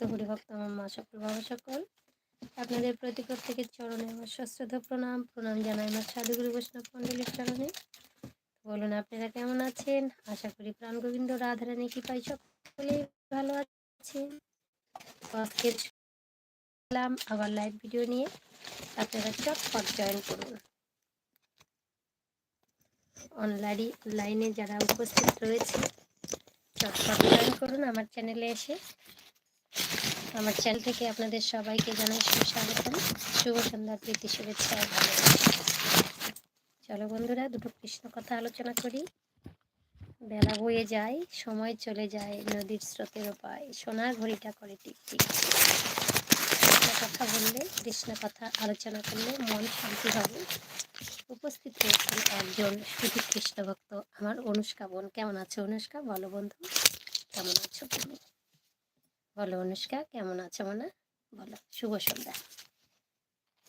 তো হরিভক্ত আমার মা সকল বাবা সকল। আপনাদের প্রতি প্রত্যেকের চরণে আমার সশ্রদ্ধ প্রণাম। প্রণাম জানাই আমার সাধুগুরু বৈষ্ণব মণ্ডলীর চরণে। বলুন, আপনারা কেমন আছেন? আশা করি প্রাণ গোবিন্দ রাধারানী কি পাই সকলেই ভালো আছেন। আবার লাইভ ভিডিও নিয়ে। আপনারা চটপট জয়েন করুন। অনলাইনে লাইনে যারা উপস্থিত রয়েছে, চটপট জয়েন করুন আমার চ্যানেলে এসে। আমার চ্যানেল থেকে আপনাদের সবাইকে জানাই সুস্বাগতম। শুভ সন্ধ্যার প্রীতি, শুভেচ্ছা। চলো বন্ধুরা, দুটো কৃষ্ণ কথা আলোচনা করি। বেলা বয়ে যায়, সময় চলে যায়, নদীর স্রোতের পায় সোনার ঘড়িটা করে টিক টিক। কথা বললে, কৃষ্ণ কথা আলোচনা করলে মন শান্তি হবে। উপস্থিত রয়েছেন একজন শুধু কৃষ্ণ ভক্ত আমার অনুষ্কা বোন, কেমন আছো অনুষ্কা? বলো বন্ধু, কেমন আছো তুমি? বলো অনুষ্কা, কেমন আছো মনে? বলো, শুভ সন্ধ্যা।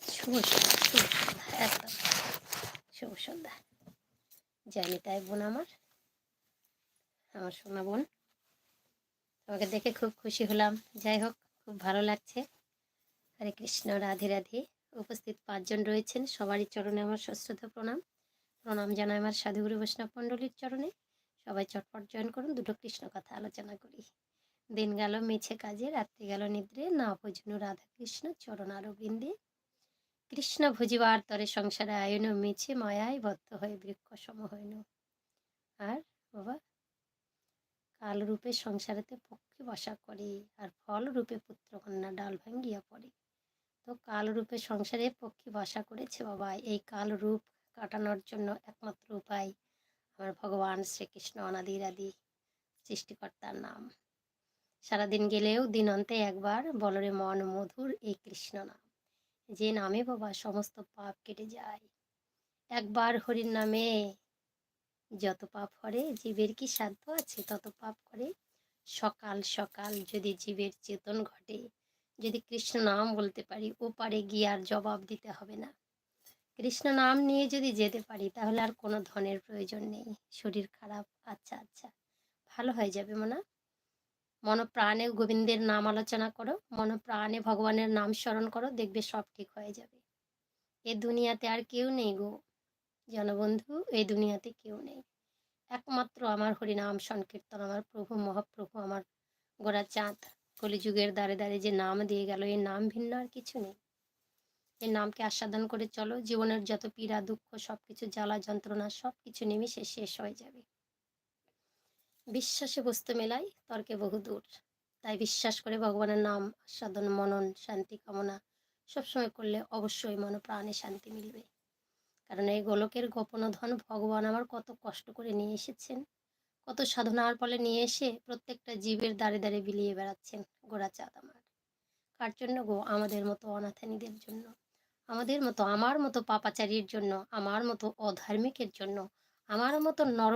শুভ সন্ধ্যা শুভ সন্ধ্যা, একদম। শুভ সন্ধ্যা। জানি তাই বোন আমার আমার সোনা বোন। তোমাকে দেখে খুব খুশি হলাম। যাই হোক, খুব ভালো লাগছে। হরে কৃষ্ণ, রাধে রাধে। উপস্থিত পাঁচজন রয়েছেন, সবারই চরণে আমার সশ্রদ্ধ প্রণাম। প্রণাম জানাই আমার সাধুগুরু বৈষ্ণব মণ্ডলীর চরণে। সবাই চটপট জয়েন করুন, দুটো কৃষ্ণ কথা আলোচনা করি। দিন গেল মিছে কাজে, রাত্রি গেল নিদ্রে। না বুঝনু রাধা কৃষ্ণ চরণ আরবিন্দে কৃষ্ণ ভুজিবার তরে সংসারে আয়ন মিছে মায়ায় বদ্ধ হয়ে বৃক্ষ সম হইন। আর বাবা, কাল রূপে সংসারেতে পক্ষে বসা করে, আর ফল রূপে পুত্র কন্যা ডাল ভাঙ্গিয়া পড়ে। তো কাল রূপে সংসারে পক্ষী বসা করেছে বাবা, এই কাল রূপ কাটানোর জন্য একমাত্র উপায়, আমার ভগবান শ্রীকৃষ্ণ অনাদির আদি সৃষ্টিকর্তার নাম। সারাদিন গেলেও দিন অন্তে একবার বলরে মন মধুর এই কৃষ্ণ নাম। যে নামে বাবা সমস্ত পাপ কেটে যায়। একবার হরির নামে যত পাপ করে জীবের কি সাধ্য আছে তত পাপ করে। সকাল সকাল যদি জীবের চেতন ঘটে, যদি কৃষ্ণ নাম বলতে পারি ও পারে গিয়ে আর জবাব দিতে হবে না। কৃষ্ণ নাম নিয়ে যদি যেতে পারি, তাহলে আর কোনো ধনের প্রয়োজন নেই। শরীর খারাপ আচ্ছা আচ্ছা। ভালো হয়ে যাবে মনা। মনপ্রাণে গোবিন্দের নাম আলোচনা করো, মনপ্রাণে ভগবানের নাম স্মরণ করো, দেখবে সব ঠিক হয়ে যাবে। এ দুনিয়াতে আর কেউ নেই গো জনবন্ধু এই দুনিয়াতে কেউ নেই। একমাত্র আমার হরিনাম সংকীর্তন, আমার প্রভু মহাপ্রভু, আমার গোড়া চাঁদ। কলিযুগের দ্বারে দ্বারে যে নাম দিয়ে গেল এই নাম ভিন্ন আর কিছু নেই। এই নামকে আস্বাদন করে চলো, জীবনের যত পীড়া, দুঃখ, সবকিছু, জ্বালা, যন্ত্রণা, সবকিছু নিমিশে শেষ হয়ে যাবে। বিশ্বাসে বস্তু মেলাই, তর্কে বহু দূর। তাই বিশ্বাস করে ভগবানের নাম, আস্বাদন, মনন, শান্তি, কামনা সবসময় করলে অবশ্যই মন প্রাণে শান্তি মিলবে। কারণ এই গোলকের গোপন ধন ভগবান আমার কত কষ্ট করে নিয়ে এসেছেন। কত সাধনার ফলে নিয়ে এসে প্রত্যেকটা জীবের দাঁড়ে দাঁড়ে বিলিয়ে বেড়াচ্ছেন গোড়া চাঁদ আমার। কার জন্য গো? আমাদের মতো অনাথানীদের জন্য। আমাদের মতো, আমার মতো পাপাচারীর জন্য, আমার মতো অধার্মিকের জন্য, আমার মতো নর